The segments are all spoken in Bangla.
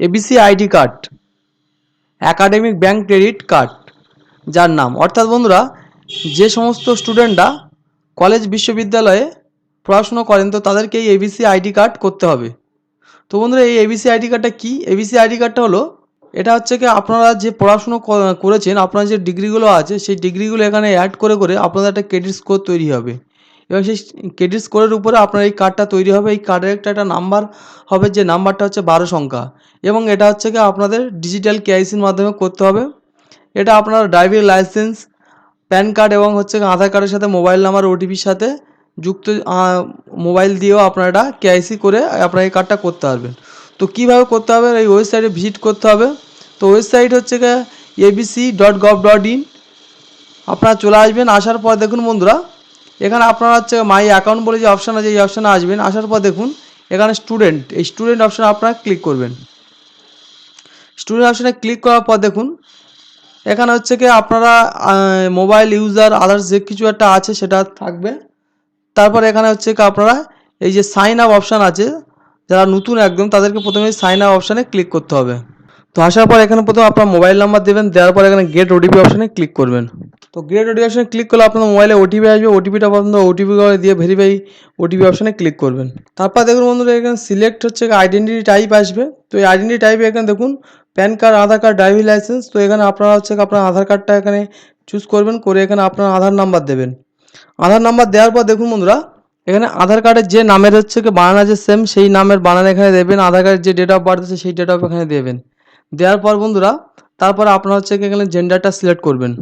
ABC ID card academic bank credit card যার নাম। অর্থাৎ বন্ধুরা, যে সমস্ত স্টুডেন্টরা কলেজ বিশ্ববিদ্যালয়ে পড়াশুনো করেন, তো তাদেরকে এই এবিসি আইডি কার্ড করতে হবে। তো বন্ধুরা, এই এবিসি আইডি কার্ডটা কী? এবিসি আইডি কার্ডটা হলো, এটা হচ্ছে কি আপনারা যে পড়াশুনো করেছেন, আপনার যে ডিগ্রিগুলো আছে, সেই ডিগ্রিগুলো এখানে অ্যাড করে করে আপনাদের একটা ক্রেডিট স্কোর তৈরি হবে। এবং সেই ক্রেডিট স্কোরের উপরে আপনার এই কার্ডটা তৈরি হবে। এই কার্ডের একটা একটা নাম্বার হবে যে নাম্বারটা হচ্ছে বারো সংখ্যা। এবং এটা হচ্ছে কি আপনাদের ডিজিটাল কেআইসির মাধ্যমে করতে হবে। এটা আপনার ড্রাইভিং লাইসেন্স প্যান কার্ড এবং হচ্ছে আধার কার্ডের সাথে মোবাইল নাম্বার ওটিপির সাথে যুক্ত মোবাইল দিয়েও আপনারা এটা কেআইসি করে আপনার এই কার্ডটা করতে পারবেন। তো কীভাবে করতে হবে? এই ওয়েবসাইটে ভিজিট করতে হবে। তো ওয়েবসাইট হচ্ছে ABC dot gov dot in আপনারা চলে আসবেন, আসার পর দেখুন বন্ধুরা এখানে আপনারা হচ্ছে মাই অ্যাকাউন্ট বলে যে অপশান আছে, এই অপশানে আসবেন। আসার পর দেখুন, এখানে স্টুডেন্ট এই স্টুডেন্ট অপশানে আপনারা ক্লিক করবেন। স্টুডেন্ট অপশানে ক্লিক করার পর দেখুন, এখানে হচ্ছে কি আপনারা মোবাইল ইউজার আদার্স যে কিছু একটা আছে সেটা থাকবে। তারপর এখানে হচ্ছে কি আপনারা এই যে সাইন আপ অপশান আছে, যারা নতুন একদম, তাদেরকে প্রথমে সাইন আপ অপশানে ক্লিক করতে হবে। তো আসার পর এখানে প্রথমে আপনার মোবাইল নাম্বার দেবেন, দেওয়ার পর এখানে গেট ওটিপি অপশানে ক্লিক করবেন। তো গেট ওটিপি ক্লিক করলে আপনার মোবাইলে ওটিপি আসবে। ওটিপিটা পর্যন্ত ওটিপি করে দিয়ে ভেরিফাই ওটিপি অপশানে ক্লিক করবেন। তারপর দেখুন বন্ধুরা, এখানে সিলেক্ট হচ্ছে আইডেন্টিটি টাইপ আসবে। তো এই আইডেন্টি টাইপে এখানে দেখুন PAN card Aadhaar card driving licence তো এখানে আপনারা হচ্ছে আপনার আধার কার্ডটা এখানে চুজ করবেন, করে এখানে আপনার আধার নাম্বার দেবেন। আধার নাম্বার দেওয়ার পর দেখুন বন্ধুরা, এখানে আধার কার্ডের যে নামের হচ্ছে কি বানান আছে সেম সেই নামের বানান এখানে দেবেন। আধার কার্ডের যে ডেট অফ বার্থ আছে, সেই ডেট অফ এখানে দেবেন। দেওয়ার পর বন্ধুরা তারপর আপনার হচ্ছে এখানে জেন্ডারটা সিলেক্ট করবেন।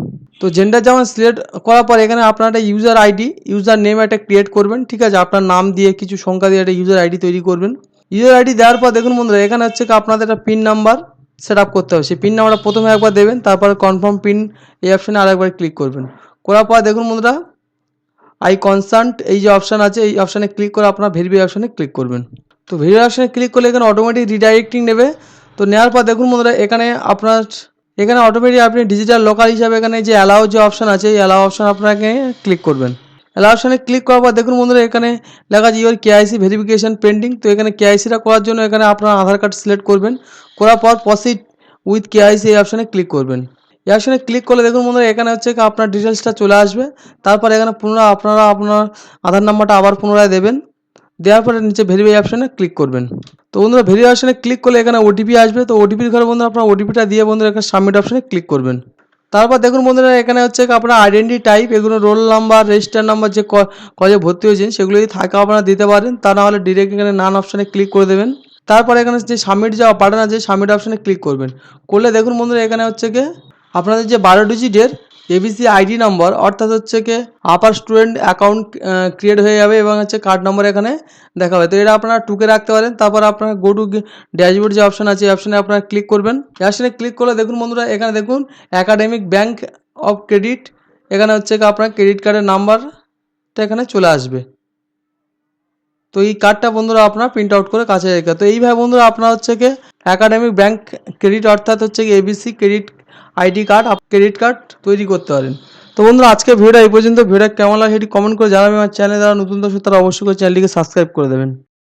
তো জেন্ডার যেমন সিলেক্ট করার পর এখানে আপনার একটা ইউজার আইডি ইউজার নেম একটা ক্রিয়েট করবেন, ঠিক আছে? আপনার নাম দিয়ে কিছু সংখ্যা দিয়ে একটা ইউজার আইডি তৈরি করবেন। ইউজার আইডি দেওয়ার পর দেখুন বন্ধুরা, এখানে হচ্ছে আপনাদের একটা পিন নাম্বার সেট আপ করতে হবে। সেই পিন নাম্বারটা প্রথমে একবার দেবেন, তারপরে কনফার্ম পিন এই অপশানে আরেকবার ক্লিক করবেন। করার পর দেখুন বন্ধুরা আই কনসান্ট এই যে অপশান আছে, এই অপশানে ক্লিক করে আপনার ভেরিফাই অপশানে ক্লিক করবেন। তো ভেরিফাই অপশানে ক্লিক করলে এখানে অটোমেটিক রিডাইরেক্টিং নেবে। তো নেওয়ার পর দেখুন বন্ধুরা, এখানে আপনার এখানে অটোমেটিক আপনি ডিজিটাল লোকাল হিসাবে এখানে যে অ্যালাউ যে অপশান আছে, এই অ্যালাউ অপশান আপনাকে ক্লিক করবেন। অ্যালাউ অপশানে ক্লিক করার পর দেখুন বন্ধুরা, এখানে লেখা আছে ইউর কেআইসি ভেরিফিকেশন পেন্ডিং তো এখানে কেআইসিটা করার জন্য এখানে আপনার আধার কার্ড সিলেক্ট করবেন। করার পর প্রসিড উইথ কেআইসি এই অপশানে ক্লিক করবেন। এই অপশানে ক্লিক করলে দেখুন বন্ধুরা, এখানে হচ্ছে আপনার ডিটেলসটা চলে আসবে। তারপর এখানে পুনরায় আপনারা আপনার আধার নাম্বারটা আবার পুনরায় দেবেন। দেওয়ার পরে নিচে ভেরিফাই অপশানে ক্লিক করবেন। তো বন্ধুরা ভেরিফাই অপশানে ক্লিক করলে এখানে ওটিপি আসবে। তো ওটিপির ঘরে বন্ধুরা আপনার ওটিপিটা দিয়ে বন্ধুরা এখানে সাবমিট অপশানে ক্লিক করবেন। তারপর দেখুন বন্ধুরা, এখানে হচ্ছে আপনার আইডেন্টি টাইপ এগুলো রোল নাম্বার রেজিস্টার নাম্বার যে কলেজে ভর্তি হয়েছেন, সেগুলো যদি থাকে আপনারা দিতে পারেন, তা না হলে ডিরেক্ট এখানে নান অপশানে ক্লিক করে দেবেন। তারপরে এখানে যে সাবমিট যাওয়া বাটন আছে সাবমিট অপশানে ক্লিক করবেন। করলে দেখুন বন্ধুরা, এখানে হচ্ছে কি আপনাদের যে বারো ডিজিটের এবিসি আইডি নম্বর অর্থাৎ হচ্ছে কি আপার স্টুডেন্ট অ্যাকাউন্ট ক্রিয়েট হয়ে যাবে এবং হচ্ছে কার্ড নম্বর এখানে দেখা হবে। তো এটা আপনারা টুকে রাখতে পারেন। তারপর আপনারা গো টু ড্যাশবোর্ড যে অপশন আছে, এই অপশনে আপনারা ক্লিক করবেন। এই অপশনে ক্লিক করলে দেখুন বন্ধুরা, এখানে দেখুন একাডেমিক ব্যাংক অফ ক্রেডিট এখানে হচ্ছে কি আপনার ক্রেডিট কার্ডের নাম্বারটা এখানে চলে আসবে। তো এই কার্ডটা বন্ধুরা আপনার প্রিন্ট আউট করে কাছে রেখে। তো এইভাবে বন্ধুরা আপনার হচ্ছে কি অ্যাকাডেমিক ব্যাংক ক্রেডিট অর্থাৎ হচ্ছে কি ABC credit ID card credit card তৈরি করতে পারেন। তো বন্ধুরা আজকে ভিডিওটা এই পর্যন্ত। ভিডিও কেমন লাগে সেটি কমেন্ট করে জানাবেন। আমার চ্যানেলে যারা নতুন দর্শক তারা অবশ্যই করে চ্যানেলটিকে সাবস্ক্রাইব করে দেবেন।